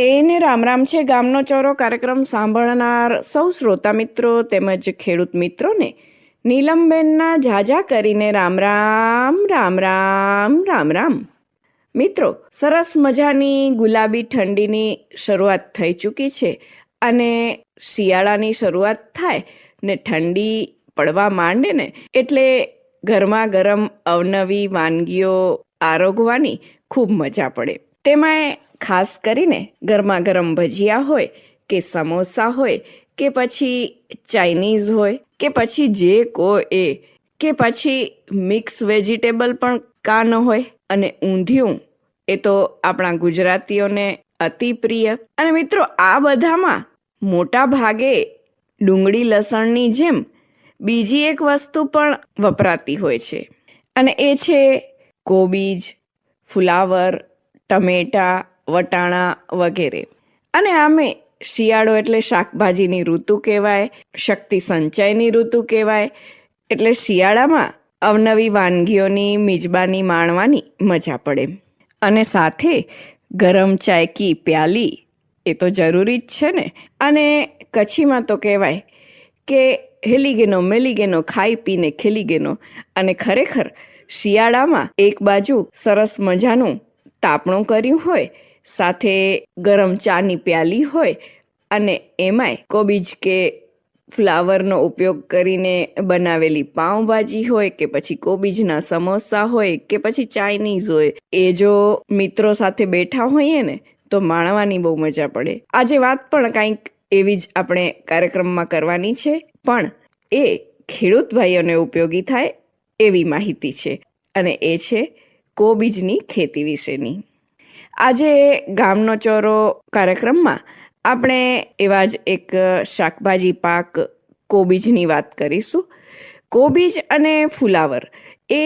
એને રામ રામ છે ગામનો ચોરો કાર્યક્રમ સાંભળનાર સૌ શ્રોતા મિત્રો તેમજ ખેડૂત મિત્રોને નીલમબેનના ઝાઝા કરીને રામ રામ રામ રામ રામ રામ મિત્રો, સરસ મજાની ગુલાબી ઠંડીની શરૂઆત થઈ ચૂકી છે અને શિયાળાની શરૂઆત થાય ને ઠંડી પડવા માંડે ને એટલે ગરમા ગરમ અવનવી વાનગીઓ આરોગવાની ખૂબ મજા પડે. તેમાંય ખાસ કરીને ગરમા ગરમ ભજીયા હોય કે સમોસા હોય કે પછી ચાઇનીઝ હોય કે પછી જે કો એ, કે પછી મિક્સ વેજીટેબલ પણ કા ન હોય અને ઊંધિયું, એ તો આપણા ગુજરાતીઓને અતિ પ્રિય. અને મિત્રો, આ બધામાં મોટા ભાગે ડુંગળી લસણની જેમ બીજી એક વસ્તુ પણ વપરાતી હોય છે. અને એ છે કોબીજ, ફુલાવર, ટમેટા વટાણા વગેરે. અને આમે શિયાળો એટલે શાકભાજીની ઋતુ કહેવાય, શક્તિ સંચયની ઋતુ કહેવાય, એટલે શિયાળામાં અવનવી વાનગીઓની, મિજબાની માણવાની મજા પડે. અને સાથે ગરમ ચાય કી પ્યાલી એ તો જરૂરી જ છે ને. અને કચ્છીમાં તો કહેવાય કે હેલી ગેનો મેલી ગેનો ખાઈ પીને ખીલી ગેનો અને ખરેખર શિયાળામાં એક બાજુ સરસ મજાનું તાપણું કર્યું હોય સાથે ગરમ ચાની પ્યાલી હોય અને એમાંય કોબીજ કે ફ્લાવરનો ઉપયોગ કરીને બનાવેલી પાઉંભાજી હોય કે પછી કોબીજના સમોસા હોય કે પછી ચાઇનીઝ હોય, એ જો મિત્રો સાથે બેઠા હોઈએ ને, તો માણવાની બહુ મજા પડે. આજે વાત પણ કાંઈક એવી જ આપણે કાર્યક્રમમાં કરવાની છે, પણ એ ખેડૂત ભાઈઓને ઉપયોગી થાય એવી માહિતી છે, અને એ છે કોબીજની ખેતી વિશેની. આજે ગામનો ચોરો કાર્યક્રમમાં આપણે એવા જ એક શાકભાજી પાક કોબીજની વાત કરીશું. કોબીજ અને ફુલાવર એ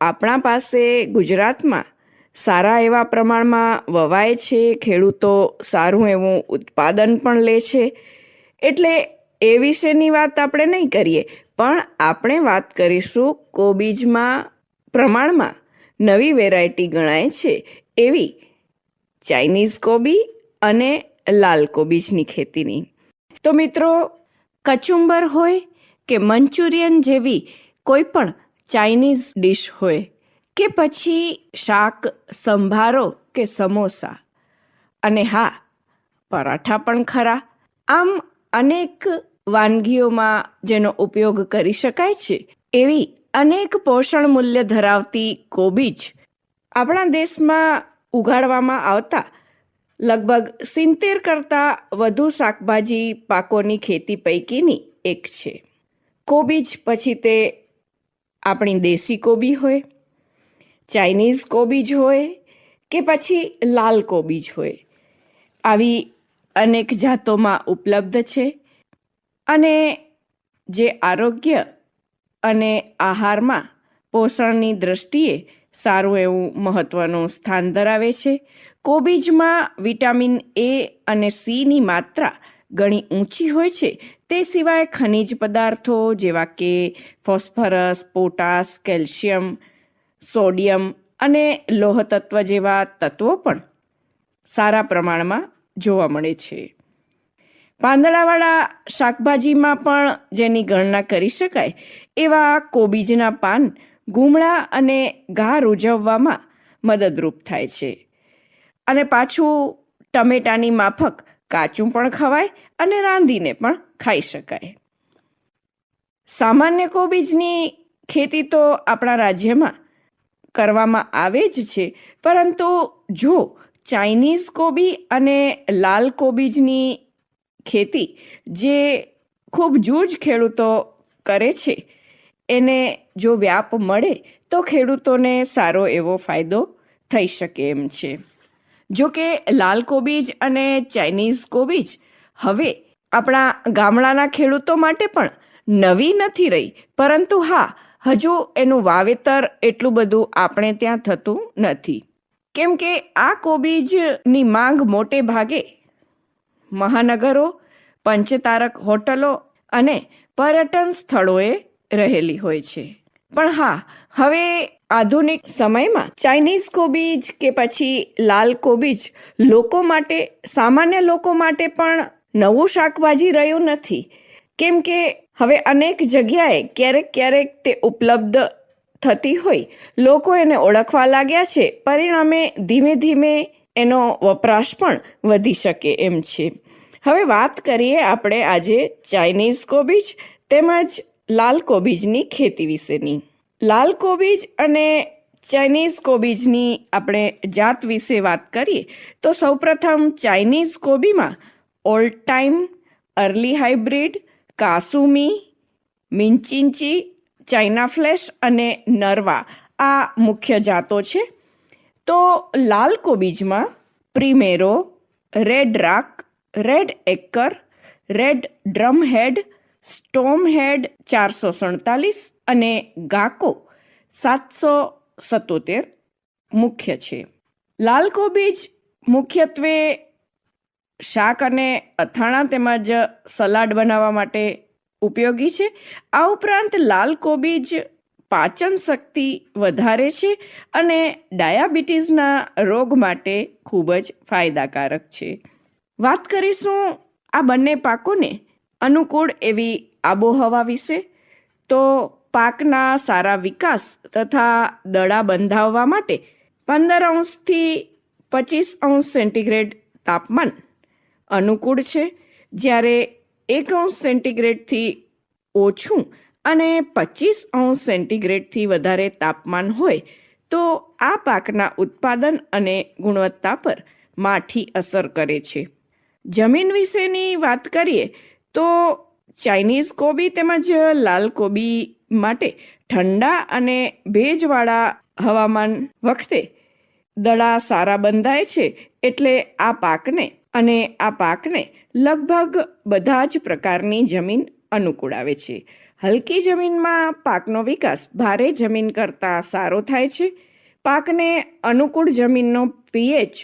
આપણા પાસે ગુજરાતમાં સારા એવા પ્રમાણમાં વવાય છે, ખેડૂતો સારું એવું ઉત્પાદન પણ લે છે. એટલે એ વિશેની વાત આપણે નહીં કરીએ, પણ આપણે વાત કરીશું કોબીજમાં પ્રમાણમાં નવી વેરાયટી ગણાય છે એવી ચાઇનીઝ કોબી અને લાલ કોબીજની ખેતીની. તો મિત્રો, કચુંબર હોય કે મંચુરિયન જેવી કોઈ પણ ચાઇનીઝ ડિશ હોય કે પછી શાક, સંભારો કે સમોસા. અને હા, પરાઠા પણ ખરા. આમ અનેક વાનગીઓમાં જેનો ઉપયોગ કરી શકાય છે, એવી અનેક પોષણ મૂલ્ય ધરાવતી કોબીજ આપણા દેશમાં ઉગાડવામાં આવતા. લગભગ સિત્તેર કરતાં વધુ શાકભાજી પાકોની ખેતી પૈકીની એક છે. કોબીજ પછી તે આપણી દેશી કોબી હોય, ચાઇનીઝ કોબીજ હોય કે પછી લાલ કોબીજ હોય. આવી અનેક જાતોમાં ઉપલબ્ધ છે અને જે આરોગ્ય અને આહારમાં પોષણની દ્રષ્ટિએ સારું એવું મહત્ત્વનું સ્થાન ધરાવે છે. કોબીજમાં વિટામિન એ અને સીની માત્રા ઘણી ઊંચી હોય છે. તે સિવાય ખનિજ પદાર્થો જેવા કે ફોસ્ફરસ, પોટાશ, કેલ્શિયમ, સોડિયમ અને લોહતત્વ જેવા તત્વો પણ સારા પ્રમાણમાં જોવા મળે છે. પાંદડાવાળા શાકભાજીમાં પણ જેની ગણના કરી શકાય એવા કોબીજના પાન ગુમળા અને ઘા રૂઝવવામાં મદદરૂપ થાય છે. અને પાછું ટમેટાની માફક કાચું પણ ખવાય અને રાંધીને પણ ખાઈ શકાય. સામાન્ય કોબીજની ખેતી તો આપણા રાજ્યમાં કરવામાં આવે જ છે, પરંતુ જો ચાઇનીઝ કોબી અને લાલ કોબીજની ખેતી જે ખૂબ જૂજ ખેડૂતો કરે છે એને જો વ્યાપ મળે તો ખેડૂતોને સારો એવો ફાયદો થઈ શકે એમ છે. જો કે લાલ કોબીજ અને ચાઇનીઝ કોબીજ હવે આપણા ગામડાના ખેડૂતો માટે પણ નવી નથી રહી. પરંતુ હા, હજુ એનું વાવેતર એટલું બધું આપણે ત્યાં થતું નથી. કેમ કે આ કોબીજની માંગ મોટે ભાગે મહાનગરો, પંચતારક હોટલો અને પર્યટન સ્થળોએ રહેલી હોય છે. પણ હા, હવે આધુનિક સમયમાં ચાઇનીઝ કોબીજ કે પછી લાલ કોબીજ લોકો માટે, સામાન્ય લોકો માટે પણ નવું શાકભાજી રહ્યું નથી. કેમ કે હવે અનેક જગ્યાએ ક્યારેક ક્યારેક તે ઉપલબ્ધ થતી હોય. લોકો એને ઓળખવા લાગ્યા છે. પરિણામે ધીમે ધીમે એનો વપરાશ પણ વધી શકે એમ છે. હવે વાત કરીએ આપણે આજે ચાઇનીઝ કોબીજ તેમજ લાલ કોબીજની ખેતી વિશેની. લાલ કોબીજ અને ચાઇનીઝ કોબીજની આપણે જાત વિશે વાત કરીએ, તો સૌપ્રથમ Chinese કોબીમાં old time early hybrid, Kasumi, મિંચિંચી, China flash અને નરવા આ મુખ્ય જાતો છે. તો લાલ કોબીજમાં Primero, red rock, red acre red drum head storm head ચારસો સડતાલીસ અને ગાકો સાતસો સત્તોતેર મુખ્ય છે. લાલ કોબીજ મુખ્યત્વે શાક અને અથાણા તેમજ સલાડ બનાવવા માટે ઉપયોગી છે. આ ઉપરાંત લાલ કોબીજ પાચન શક્તિ વધારે છે અને ડાયાબિટીસના રોગ માટે ખૂબ જ ફાયદાકારક છે. વાત કરીશું આ બંને પાકોને અનુકૂળ એવી આબોહવા વિશે, તો પાકના સારા વિકાસ તથા દડા બંધાવવા માટે પંદર અંશથી પચીસ અંશ સેન્ટીગ્રેડ તાપમાન અનુકૂળ છે. જ્યારે એક અંશ સેન્ટીગ્રેડથી ઓછું અને પચીસ અંશ સેન્ટીગ્રેડથી વધારે તાપમાન હોય, તો આ પાકના ઉત્પાદન અને ગુણવત્તા પર માઠી અસર કરે છે. જમીન વિશેની વાત કરીએ તો ચાઇનીઝ કોબી તેમજ લાલ કોબી માટે ઠંડા અને ભેજવાળા હવામાન વખતે દડા સારા બંધાય છે એટલે આ પાકને અને આ પાકને લગભગ બધા જ પ્રકારની જમીન અનુકૂળ આવે છે. હલકી જમીનમાં પાકનો વિકાસ ભારે જમીન કરતાં સારો થાય છે. પાકને અનુકૂળ જમીનનો પીએચ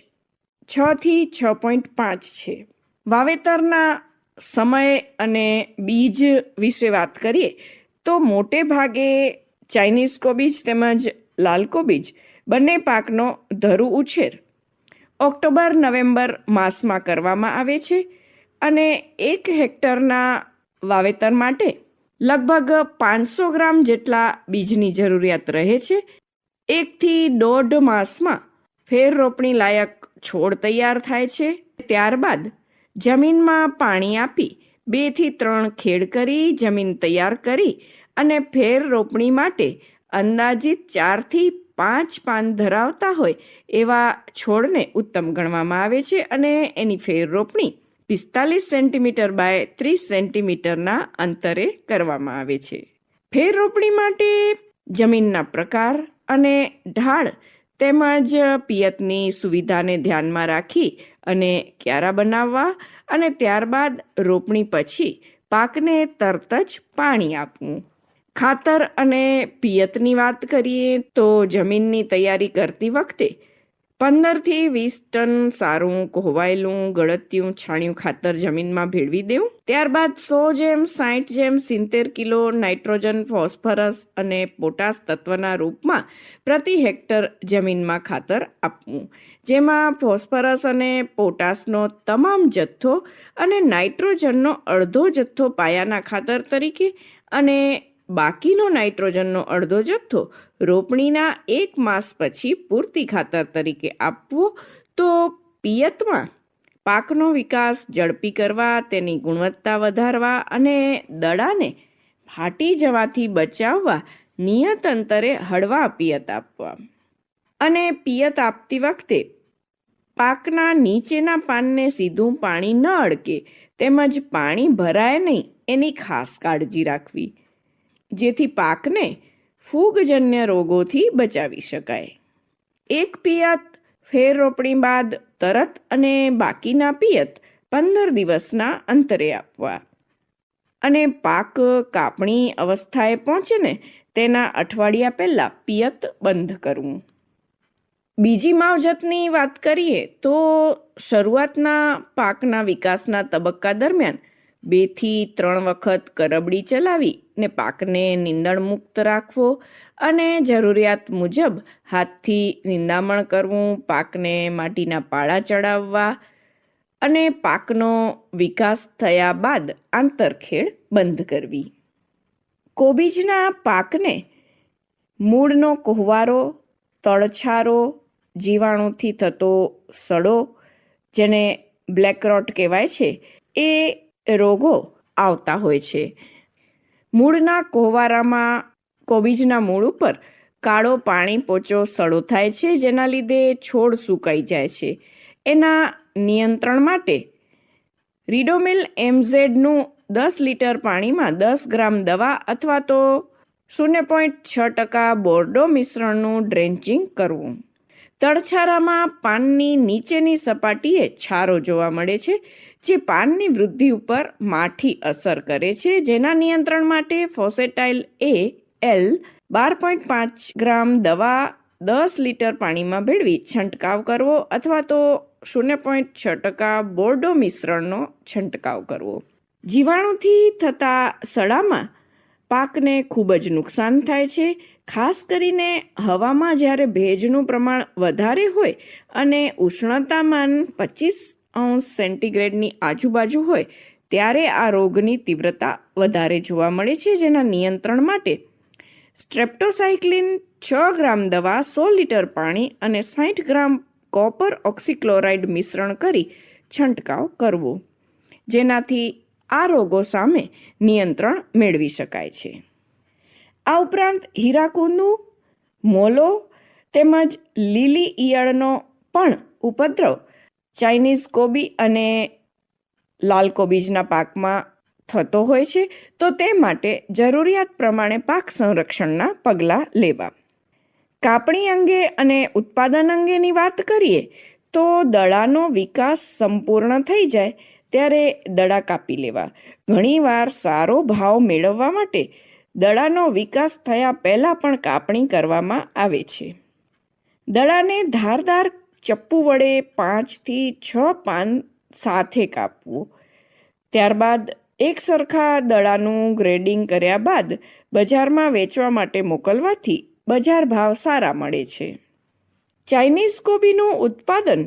છથી છ પોઈન્ટ પાંચ છે. વાવેતરના સમય અને બીજ વિશે વાત કરીએ, તો મોટે ભાગે ચાઇનીઝ કોબીજ તેમજ લાલ કોબીજ બંને પાકનો ધરુ ઉછેર ઓક્ટોબર, નવેમ્બર માસમાં કરવામાં આવે છે અને એક હેક્ટરના વાવેતર માટે લગભગ પાંચસો ગ્રામ જેટલા બીજની જરૂરિયાત રહે છે. એકથી દોઢ માસમાં ફેર રોપણી લાયક છોડ તૈયાર થાય છે. ત્યારબાદ જમીનમાં પાણી આપી, બેથી ત્રણ ખેડ કરી, જમીન તૈયાર કરી અને ફેર રોપણી માટે અંદાજિત ચારથી પાંચ પાન ધરાવતા હોય એવા છોડને ઉત્તમ ગણવામાં આવે છે અને એની ફેર રોપણી પિસ્તાલીસ સેન્ટીમીટર બાય ત્રીસ સેન્ટીમીટરના અંતરે કરવામાં આવે છે. ફેર રોપણી માટે જમીનના પ્રકાર અને ઢાળ તેમજ પિયતની સુવિધાને ધ્યાનમાં રાખી અને ક્યારા બનાવવા અને ત્યારબાદ રોપણી પછી પાકને તરત જ પાણી આપવું. ખાતર અને પિયતની વાત કરીએ તો જમીનની તૈયારી કરતી વખતે પંદરથી વીસ ટન સારું કોહવાયેલું ગળતિયું છાણિયું ખાતર જમીનમાં ભેળવી દેવું. ત્યારબાદ સો જેમ સાઠ જેમ સિત્તેર કિલો નાઇટ્રોજન, ફોસ્ફરસ અને પોટાશ તત્વના રૂપમાં પ્રતિ હેક્ટર જમીનમાં ખાતર આપવું. જેમાં ફોસ્ફરસ અને પોટાશનો તમામ જથ્થો અને નાઇટ્રોજનનો અડધો જથ્થો પાયાના ખાતર તરીકે અને બાકીનો નાઇટ્રોજનનો અડધો જથ્થો રોપણીના એક માસ પછી પૂરતી ખાતર તરીકે આપવો તો પિયતમાં પાકનો વિકાસ, ઝડપી કરવા, તેની ગુણવત્તા વધારવા અને દડાને ફાટી જવાથી બચાવવા નિયત અંતરે હળવા પિયત આપવા. અને પિયત આપતી વખતે પાકના નીચેના પાનને સીધું પાણી ન અડકે તેમજ પાણી ભરાય નહીં એની ખાસ કાળજી રાખવી. જેથી પાકને ફૂગજન્ય રોગોથી બચાવી શકાય. એક પિયત ફેર રોપણી બાદ તરત અને બાકીના પિયત પંદર દિવસના અંતરે આપવા. અને પાક કાપણી અવસ્થાએ પહોંચે ને તેના અઠવાડિયા પહેલાં પિયત બંધ કરવું. બીજી માવજતની વાત કરીએ તો શરૂઆતના પાકના વિકાસના તબક્કા દરમિયાન બેથી ત્રણ વખત કરબડી ચલાવી ને પાકને નીંદણ મુક્ત રાખવો અને જરૂરિયાત મુજબ હાથથી નિંદામણ કરવું, પાકને માટીના પાળા ચડાવવા અને પાકનો વિકાસ થયા બાદ આંતરખેડ બંધ કરવી. કોબીજના પાકને મૂળનો કોહવારો તળછારો, જીવાણુથી થતો સડો, જેને બ્લેક રોટ કહેવાય છે, એ રોગો આવતા હોય છે. મૂળના કોહવારામાં કોબીજના મૂળ ઉપર કાળો પાણી પોચો સડો થાય છે, જેના લીધે છોડ સુકાઈ જાય છે. એના નિયંત્રણ માટે રીડોમિલ એમઝેડનું દસ લીટર પાણીમાં દસ ગ્રામ દવા અથવા તો શૂન્ય પોઈન્ટ છ ટકા બોર્ડો મિશ્રણનું ડ્રેન્ચિંગ કરવું. તળછારામાં પાનની નીચેની સપાટીએ છારો જોવા મળે છે જે પાનની વૃદ્ધિ ઉપર માઠી અસર કરે છે, જેના નિયંત્રણ માટે ફોસેટાઇલ એ એલ બાર પોઈન્ટ પાંચ ગ્રામ દવા દસ લીટર પાણીમાં ભેળવી છંટકાવ કરવો અથવા તો શૂન્ય પોઈન્ટ છ ટકા બોર્ડો મિશ્રણનો છંટકાવ કરવો. જીવાણુથી થતા સડામાં પાકને ખૂબ જ નુકસાન થાય છે, ખાસ કરીને હવામાં જ્યારે ભેજનું પ્રમાણ વધારે હોય અને ઉષ્ણતામાન પચીસ અંશ સેન્ટીગ્રેડની આજુબાજુ હોય, ત્યારે આ રોગની તીવ્રતા વધારે જોવા મળે છે જેના નિયંત્રણ માટે સ્ટ્રેપ્ટોસાઇક્લિન છ ગ્રામ દવા, સો લીટર પાણી અને સાઠ ગ્રામ કોપર ઓક્સિક્લોરાઇડ મિશ્રણ કરી છંટકાવ કરવો. જેનાથી આ રોગો સામે નિયંત્રણ મેળવી શકાય છે. આ ઉપરાંત હીરાકુંદુ, મોલો તેમજ લીલી ઈયળનો પણ ઉપદ્રવ ચાઇનીઝ કોબી અને લાલ કોબીજના પાકમાં થતો હોય છે, તો તે માટે જરૂરિયાત પ્રમાણે પાક સંરક્ષણના પગલાં લેવા. કાપણી અંગે અને ઉત્પાદન અંગેની વાત કરીએ, તો દડાનો વિકાસ સંપૂર્ણ થઈ જાય ત્યારે દડા કાપી લેવા. ઘણીવાર સારો ભાવ મેળવવા માટે દડાનો વિકાસ થયા પહેલાં પણ કાપણી કરવામાં આવે છે. દડાને ધારદાર ચપ્પુ વડે પાંચથી છ પાન સાથે કાપવું. ત્યારબાદ એક સરખા દડાનું ગ્રેડિંગ કર્યા બાદ બજારમાં વેચવા માટે મોકલવાથી બજાર ભાવ સારા મળે છે. ચાઇનીઝ કોબીનું ઉત્પાદન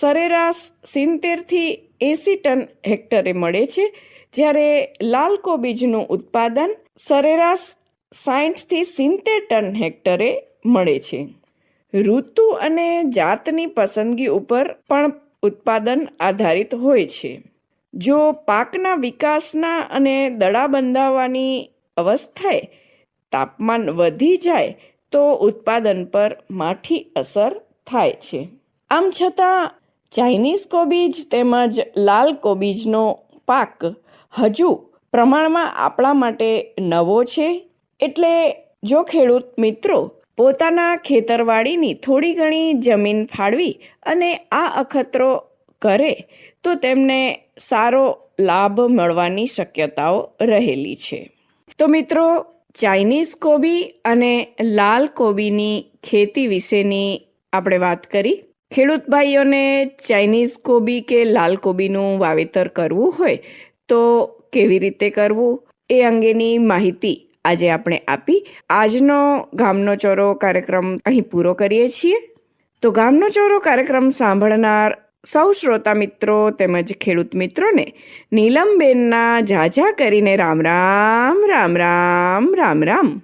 સરેરાશ સિત્તેરથી એંસી ટન હેક્ટરે મળે છે, જ્યારે લાલ કોબીજનું ઉત્પાદન સરેરાશ સાઠથી સિત્તેર ટન હેક્ટરે મળે છે. ઋતુ અને જાતની પસંદગી ઉપર પણ ઉત્પાદન આધારિત હોય છે. જો પાકના વિકાસના અને દડા બંધાવવાની અવસ્થાએ તાપમાન વધી જાય, તો ઉત્પાદન પર માઠી અસર થાય છે. આમ છતાં, ચાઇનીઝ કોબીજ તેમજ લાલ કોબીજનો પાક હજુ પ્રમાણમાં આપણા માટે નવો છે. એટલે જો ખેડૂત મિત્રો પોતાના ખેતરવાડીની થોડી ઘણી જમીન ફાળવી અને આ અખતરો કરે, તો તેમને સારો લાભ મળવાની શક્યતાઓ રહેલી છે. તો મિત્રો, ચાઇનીઝ કોબી અને લાલ કોબીની ખેતી વિશેની આપણે વાત કરી. ખેડૂત ભાઈઓને ચાઇનીઝ કોબી કે લાલ કોબીનું વાવેતર કરવું હોય, તો કેવી રીતે કરવું? એ અંગેની માહિતી આજે આપણે આપી આજનો ગામનો ચોરો કાર્યક્રમ અહીં પૂરો કરીએ છીએ. તો ગામનો ચોરો કાર્યક્રમ સાંભળનાર સૌ શ્રોતા મિત્રો તેમજ ખેડૂત મિત્રોને નીલમબેનના ઝાઝા કરીને રામ રામ રામ રામ રામ રામ.